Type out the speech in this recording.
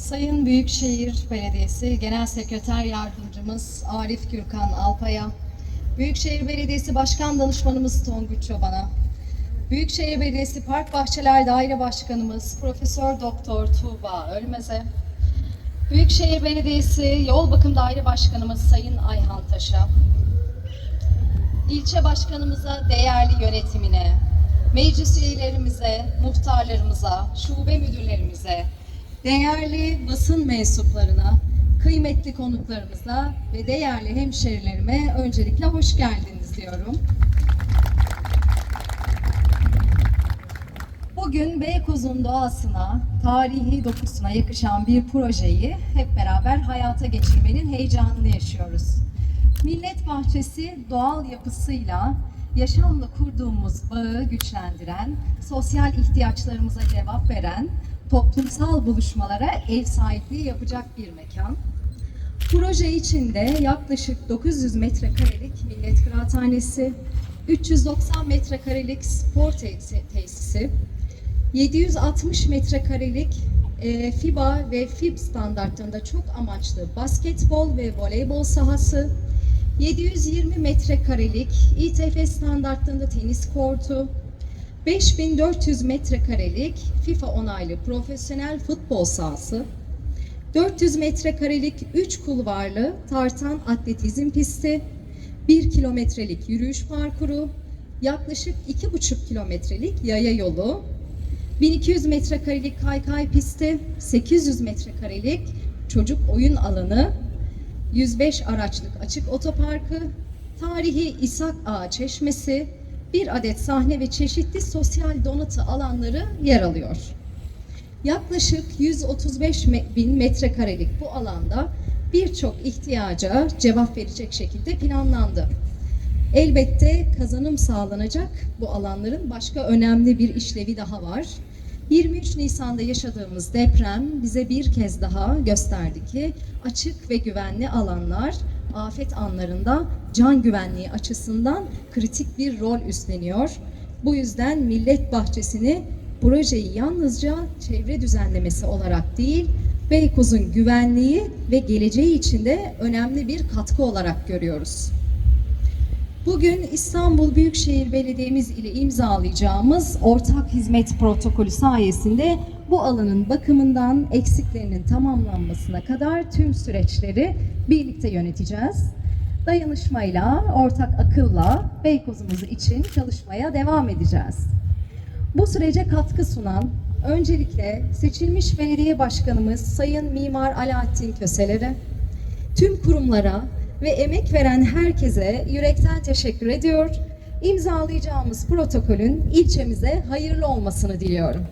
Sayın Büyükşehir Belediyesi Genel Sekreter Yardımcımız Arif Gürkan Alpay'a, Büyükşehir Belediyesi Başkan Danışmanımız Tonguç Çoban'a, Büyükşehir Belediyesi Park Bahçeler Daire Başkanımız Profesör Doktor Tuğba Ölmez'e, Büyükşehir Belediyesi Yol Bakım Daire Başkanımız Sayın Ayhan Taş'a, ilçe başkanımıza, değerli yönetimine, meclis üyelerimize, muhtarlarımıza, şube müdürlerimize, değerli basın mensuplarına, kıymetli konuklarımıza ve değerli hemşerilerime öncelikle hoş geldiniz diyorum. Bugün Beykoz'un doğasına, tarihi dokusuna yakışan bir projeyi hep beraber hayata geçirmenin heyecanını yaşıyoruz. Millet Bahçesi doğal yapısıyla yaşamla kurduğumuz bağı güçlendiren, sosyal ihtiyaçlarımıza cevap veren, toplumsal buluşmalara ev sahipliği yapacak bir mekan. Proje içinde yaklaşık 900 metrekarelik millet kıraathanesi, 390 metrekarelik spor tesisi, tesisi 760 metrekarelik e, FIBA ve FIB standartlarında çok amaçlı basketbol ve voleybol sahası, 720 metrekarelik İTF standartlarında tenis kortu, 5400 metrekarelik FIFA onaylı profesyonel futbol sahası, 400 metrekarelik 3 kulvarlı tartan atletizm pisti, 1 kilometrelik yürüyüş parkuru, yaklaşık 2,5 kilometrelik yaya yolu, 1200 metrekarelik kaykay pisti, 800 metrekarelik çocuk oyun alanı, 105 araçlık açık otoparkı, tarihi İshak Ağa Çeşmesi, bir adet sahne ve çeşitli sosyal donatı alanları yer alıyor. Yaklaşık 135 me- bin metrekarelik bu alanda birçok ihtiyaca cevap verecek şekilde planlandı. Elbette kazanım sağlanacak bu alanların başka önemli bir işlevi daha var. 23 Nisan'da yaşadığımız deprem bize bir kez daha gösterdi ki açık ve güvenli alanlar afet anlarında can güvenliği açısından kritik bir rol üstleniyor. Bu yüzden Millet Bahçesi'ni projeyi yalnızca çevre düzenlemesi olarak değil, Beykoz'un güvenliği ve geleceği için de önemli bir katkı olarak görüyoruz. Bugün İstanbul Büyükşehir Belediye'miz ile imzalayacağımız ortak hizmet protokolü sayesinde bu alanın bakımından eksiklerinin tamamlanmasına kadar tüm süreçleri birlikte yöneteceğiz. Dayanışmayla, ortak akılla Beykoz'umuz için çalışmaya devam edeceğiz. Bu sürece katkı sunan öncelikle seçilmiş belediye başkanımız Sayın Mimar Alaaddin Köseler'e, tüm kurumlara ve emek veren herkese yürekten teşekkür ediyor. İmzalayacağımız protokolün ilçemize hayırlı olmasını diliyorum.